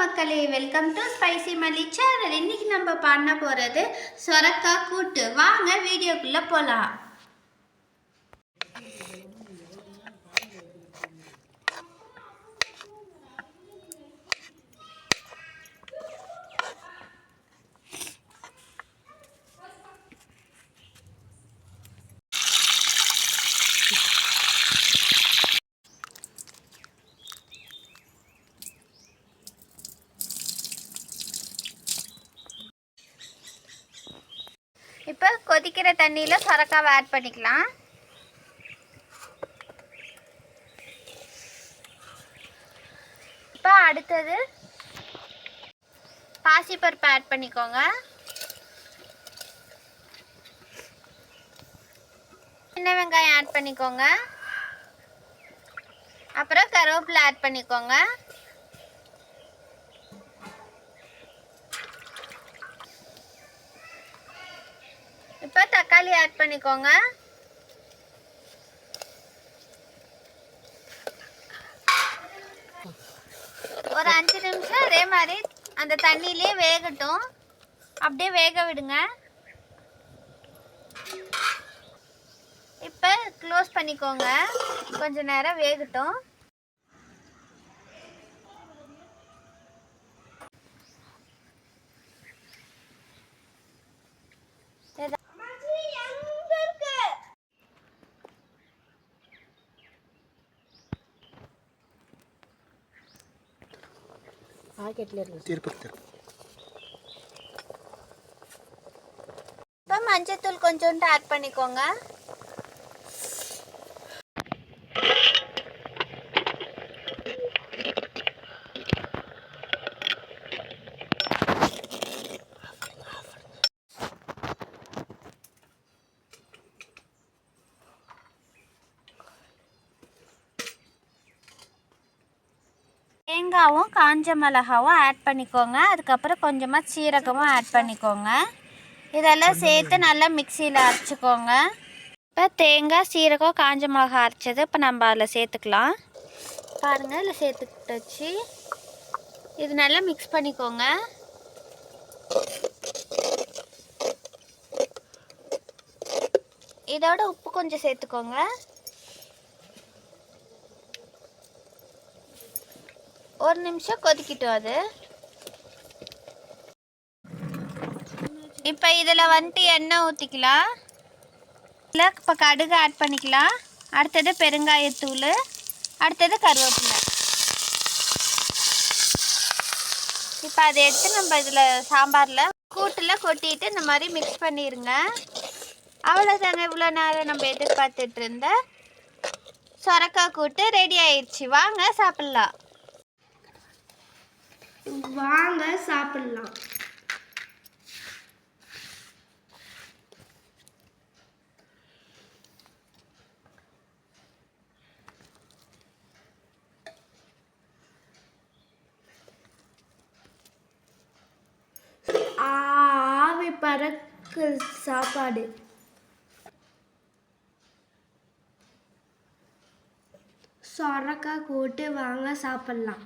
மக்களே welcome to spicy Malli channel இன்னைக்கு நம்ம பண்ண போகிறது சொரக்காய் கூட்டு. வாங்க வீடியோக்குள்ளே போகலாம் இப்போ கொதிக்கிற தண்ணியில் சொரக்காவை ஆட் பண்ணிக்கலாம். இப்போ அடுத்தது பாசிப்பருப்பு ஆட் பண்ணிக்கோங்க. சின்ன வெங்காயம் ஆட் பண்ணிக்கோங்க. அப்புறம் கருவேப்பிலை ஆட் பண்ணிக்கோங்க. இப்போ தக்காளி ஆட் பண்ணிக்கோங்க. ஒரு அஞ்சு நிமிஷம் அதே மாதிரி அந்த தண்ணியிலே வேகட்டும். அப்படியே வேக விடுங்க. இப்போ க்ளோஸ் பண்ணிக்கோங்க. கொஞ்ச நேரம் வேகட்டும். திருப்பதி இப்போ மஞ்சத்தூள் கொஞ்சோண்டு ஆட் பண்ணிக்கோங்க தேங்காவும் காஞ்ச மிளகாவும் ஆட் பண்ணிக்கோங்க. அதுக்கப்புறம் கொஞ்சமாக சீரகமும் ஆட் பண்ணிக்கோங்க. இதெல்லாம் சேர்த்து நல்லா மிக்சியில் அரைச்சிக்கோங்க. இப்போ தேங்காய் சீரகம் காஞ்ச மிளகா அரைச்சது இப்போ நம்ம அதில் சேர்த்துக்கலாம். பாருங்கள் இதில் சேர்த்துக்கிட்டாச்சு. இது நல்லா மிக்ஸ் பண்ணிக்கோங்க. இதோட உப்பு கொஞ்சம் சேர்த்துக்கோங்க. ஒரு நிமிஷம் கொதிக்கிட்டோம் அது. இப்போ இதில் வந்துட்டு எண்ணெய் ஊற்றிக்கலாம் இல்லை இப்போ கடுகு ஆட் பண்ணிக்கலாம். அடுத்தது பெருங்காயத்தூள் அடுத்தது கருவேப்பிலை. இப்போ அதை எடுத்து நம்ம இதில் சாம்பாரில் கூட்டில் கொட்டிட்டு இந்த மாதிரி மிக்ஸ் பண்ணிடுங்க அவ்வளோதாங்க இவ்வளோ நேரம் நம்ம எதிர்பார்த்துட்டு இருந்த? சொரக்காய் கூட்டு ரெடி ஆயிடுச்சு வாங்க சாப்பிட்லாம். வாங்க சாப்பிடலாம். ஆவி பறக்கு சாப்பாடு. சொரக்காய் கூட்டு வாங்க சாப்பிடலாம்.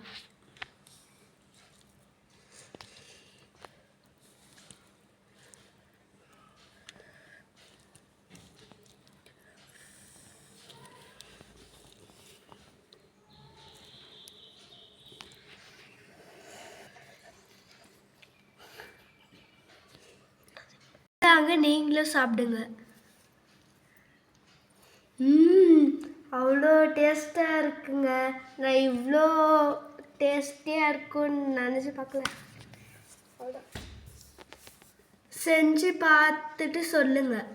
நீங்களும் சாப்பிடுங்க. அவ்வளோ டேஸ்ட்டாக இருக்குங்க. நான் இவ்வளோ டேஸ்டியாக இருக்கும்னு நினச்சி பார்க்கல. செஞ்சு பார்த்துட்டு சொல்லுங்கள்